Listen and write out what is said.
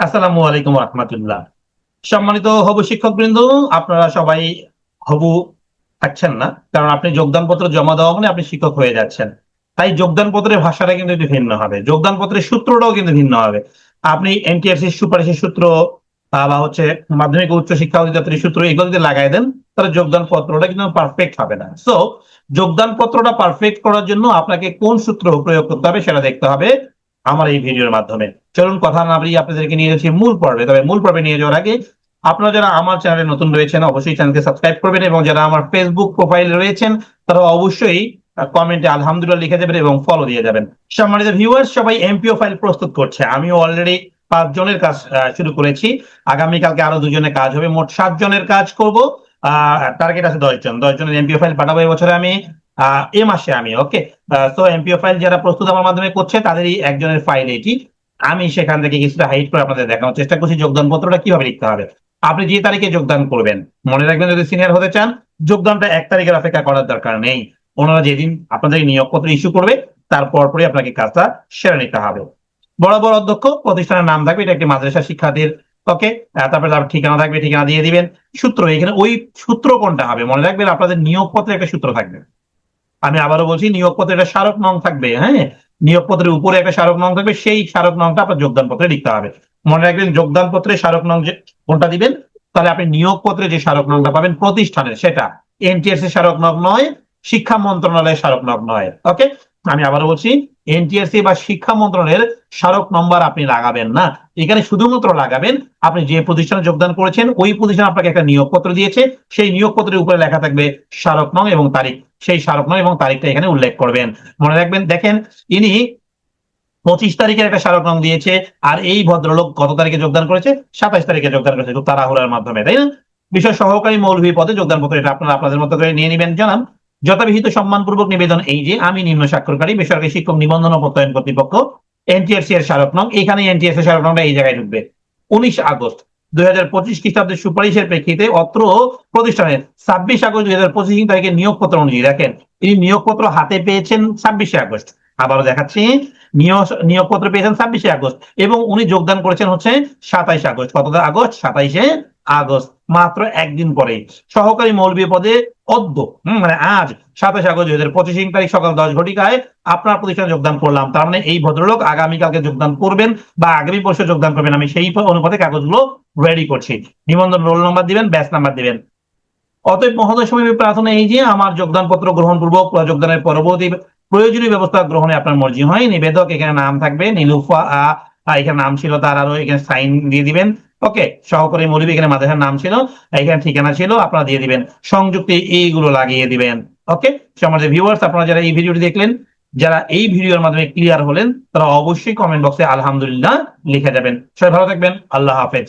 আসসালামু আলাইকুম রহমতুল্লাহ। সম্মানিত হবু শিক্ষক বৃন্দ আপনারা সবাই হবু থাকছেন না, কারণ আপনি যোগদান পত্র জমা দেওয়া মানে আপনি শিক্ষক হয়ে যাচ্ছেন। তাই যোগদান পত্রের ভাষাটা কিন্তু একটু ভিন্ন হবে। যোগদান পত্রের সূত্রটাও কিন্তু ভিন্ন হবে। আপনি এনটিআরসি সুপারিশের সূত্র বা হচ্ছে মাধ্যমিক উচ্চ শিক্ষা অধিদপ্তরের সূত্র এগুলো যদি লাগাই দেন, তাহলে যোগদান পত্রটা কিন্তু পারফেক্ট হবে না। সো যোগদান পত্রটা পারফেক্ট করার জন্য আপনাকে কোন সূত্র প্রয়োগ করতে হবে সেটা দেখতে হবে। আমার এই ভিডিওর মাধ্যমে। চলুন, কথা না বাড়িয়ে আপনাদেরকে নিয়ে যাচ্ছি মূল পর্বে। তবে মূল পর্বে নিয়ে যাওয়ার আগে আপনারা যারা আমার চ্যানেলে নতুন রয়েছেন, অবশ্যই চ্যানেলকে সাবস্ক্রাইব করবেন এবং যারা আমার ফেসবুক প্রোফাইল রয়েছেন, তারা অবশ্যই কমেন্টে আলহামদুলিল্লাহ লিখে দেবেন এবং ফলো দিয়ে যাবেন সম্মানিত ভিউয়ার্স সবাই এমপিও ফাইল প্রস্তুত করছে। আমিও অলরেডি পাঁচ জনের কাজ শুরু করেছি। আগামীকালকে আরও দুজনের কাজ হবে। মোট সাত জনের কাজ করব। টার্গেট আছে দশ জন। দশ জনের এমপিও ফাইল পাঠাবো। এবছরে আমি এ মাসে আমি ওকে তো এমপিও ফাইল যারা প্রস্তুত আমার মাধ্যমে করছে, তাদেরই একজনের ফাইল এটি। আমি সেখান থেকে কিছুটা হাইট করে আপনাদের দেখানোর চেষ্টা করছি যোগদান পত্রটা কীভাবে লিখতে হবে। আপনি যে তারিখে যোগদান করবেন, মনে রাখবেন যদি সিনিয়র হতে চান, যোগদানটা এক তারিখের অপেক্ষা করার দরকার নেই। ওনারা যেদিন আপনাদের নিয়োগপত্র ইস্যু করবে তারপর পরই আপনাকে কাজটা সেরে নিতে হবে। বড় বড় অধ্যক্ষ, প্রতিষ্ঠানের নাম থাকবে, এটা একটি মাদ্রাসা শিক্ষার্থীর ওকে তারপরে তার ঠিকানা থাকবে, ঠিকানা দিয়ে দিবেন। সূত্র, এখানে ওই সূত্র কোনটা হবে, মনে রাখবেন আপনাদের নিয়োগপত্রে একটা সূত্র থাকবে। আমি আবারও বলছি নিয়োগপত্রে একটা স্মারক নং থাকবে হ্যাঁ? নিয়োগপত্রের উপরে একটা স্মারক নং থাকবে, সেই স্মারক নংটা আপনার যোগদানপত্রে লিখতে হবে। মনে রাখবেন, যোগদান পত্রে স্মারক নং কোনটা দিবেন? তাহলে আপনি নিয়োগপত্রে যে স্মারক নংটা পাবেন প্রতিষ্ঠানের, সেটা। এনটিএস এর স্মারক নং নয়, শিক্ষা মন্ত্রণালয়ের স্মারক নং নয় ওকে আমি আবারও বলছি এনটিএসসি বা শিক্ষা মন্ত্রণালয়ের স্মারক নম্বর আপনি লাগাবেন না। এখানে শুধুমাত্র লাগাবেন, আপনি যে প্রতিষ্ঠানে যোগদান করেছেন, ওই প্রতিষ্ঠান আপনাকে একটা নিয়োগপত্র দিয়েছে। সেই নিয়োগপত্রের উপরে লেখা থাকবে স্মারক নং এবং তারিখ। সেই স্মারক নং এবং তারিখটা এখানে উল্লেখ করবেন। মনে রাখবেন, দেখেন, ইনি পঁচিশ তারিখের একটা স্মারক নং দিয়েছে, আর এই ভদ্রলোক কত তারিখে যোগদান করেছে? সাতাইশ তারিখে যোগদান করেছে। তাড়াহুড়ার মাধ্যমে, তাই না? বিষয় সহকারী মৌলভী পদে যোগদান পত্র এটা আপনারা আপনাদের মতো করে নিয়ে নেবেন, জানান। যথাবিহিত সম্মানপূর্বক নিবেদন এই যে, আমি নিম্ন স্বাক্ষরকারী, বেসরকারি শিক্ষক নিবন্ধন ও প্রত্যয়ন কর্তৃপক্ষ, এনটিআরসি এর স্মারক নং এখানে এনটিএস এর স্মারক নংটা এই জায়গায় ঢুকবে। উনিশ আগস্ট দুই হাজার পঁচিশ খ্রিস্টাব্দের সুপারিশের প্রেক্ষিতে অত্র প্রতিষ্ঠানের ছাব্বিশ আগস্ট দুই হাজার পঁচিশ তারিখে নিয়োগপত্র অনুযায়ী, দেখেন, তিনি নিয়োগপত্র হাতে পেয়েছেন ছাব্বিশে আগস্ট। আবারও দেখাচ্ছি নিয়োগ- নিয়োগপত্র পেয়েছেন ছাব্বিশে আগস্ট এবং উনি যোগদান করেছেন হচ্ছে সাতাইশে আগস্ট। কত আগস্ট? সাতাইশে আগস্ট, মাত্র একদিন পরে। সহকারী মৌলবী পদে অদ্য মানে আজ, সাতাশ আগস্ট দুই হাজার পঁচিশ তারিখ সকাল দশ ঘটিকায় আপনার প্রতিষ্ঠানে যোগদান করলাম। তার মানে এই ভদ্রলোক আগামীকালকে যোগদান করবেন বা আগামী বর্ষে যোগদান করবেন। আমি সেই অনুপাতে কাগজগুলো রেডি করছি। নিবন্ধন রোল নাম্বার দিবেন ব্যাচ নাম্বার দিবেন। অতএব মহোদয়, সময় প্রার্থনা এই যে আমার যোগদানপত্র গ্রহণ পূর্বক যোগদানের পরবর্তী প্রয়োজনীয় ব্যবস্থা গ্রহণে আপনার মর্জি হয়। নিবেদক, এখানে নাম থাকবে, নীলুফা এখানে নাম ছিল তার আরও, এখানে সাইন দিয়ে দিবেন। ওকে সহকারী মৌলবী এখানে মাদ্রাসার নাম ছিল এখানে ঠিকানা ছিল, আপনারা দিয়ে দিবেন। সংযুক্তি এইগুলো লাগিয়ে দিবেন। ওকে আমাদের ভিউয়ার্স আপনারা যারা এই ভিডিওটি দেখলেন, যারা এই ভিডিওর মাধ্যমে ক্লিয়ার হলেন, তারা অবশ্যই কমেন্ট বক্সে আলহামদুলিল্লাহ লিখে যাবেন। সবাই ভালো থাকবেন, আল্লাহ হাফেজ।